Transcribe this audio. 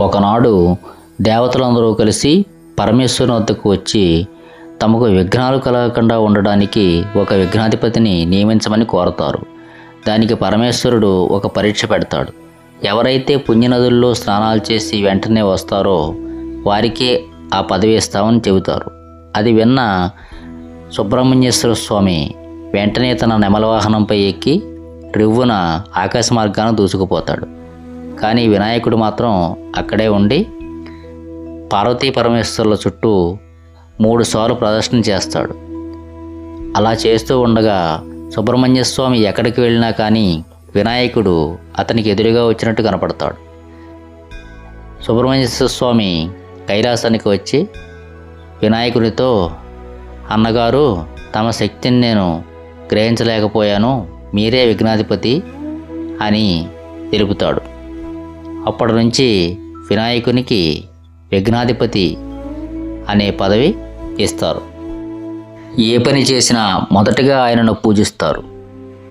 ఒకనాడు దేవతలందరూ కలిసి పరమేశ్వరుని వద్దకు వచ్చి తమకు విఘ్నాలు కలగకుండా ఉండడానికి ఒక విఘ్నాధిపతిని నియమించమని కోరతారు. దానికి పరమేశ్వరుడు ఒక పరీక్ష పెడతాడు. ఎవరైతే పుణ్యనదుల్లో స్నానాలు చేసి వెంటనే వస్తారో వారికే ఆ పదవి ఇస్తామని చెబుతారు. అది విన్న సుబ్రహ్మణ్యేశ్వర స్వామి వెంటనే తన నెమల వాహనంపై ఎక్కి రివ్వున ఆకాశ మార్గాన దూసుకుపోతాడు. కానీ వినాయకుడు మాత్రం అక్కడే ఉండి పార్వతీ పరమేశ్వరుల చుట్టూ మూడు సార్లు ప్రదర్శన చేస్తాడు. అలా చేస్తూ ఉండగా సుబ్రహ్మణ్య స్వామి ఎక్కడికి వెళ్ళినా కానీ వినాయకుడు అతనికి ఎదురుగా వచ్చినట్టు కనపడతాడు. సుబ్రహ్మణ్యేశ్వర స్వామి కైలాసానికి వచ్చి వినాయకుడితో అన్నగారు తమ శక్తిని నేను గ్రహించలేకపోయాను మీరే విఘ్నాధిపతి అని తెలుపుతాడు. అప్పటి నుంచి వినాయకునికి విఘ్నాధిపతి అనే పదవి ఇస్తారు. ఏ పని చేసినా మొదటగా ఆయనను పూజిస్తారు.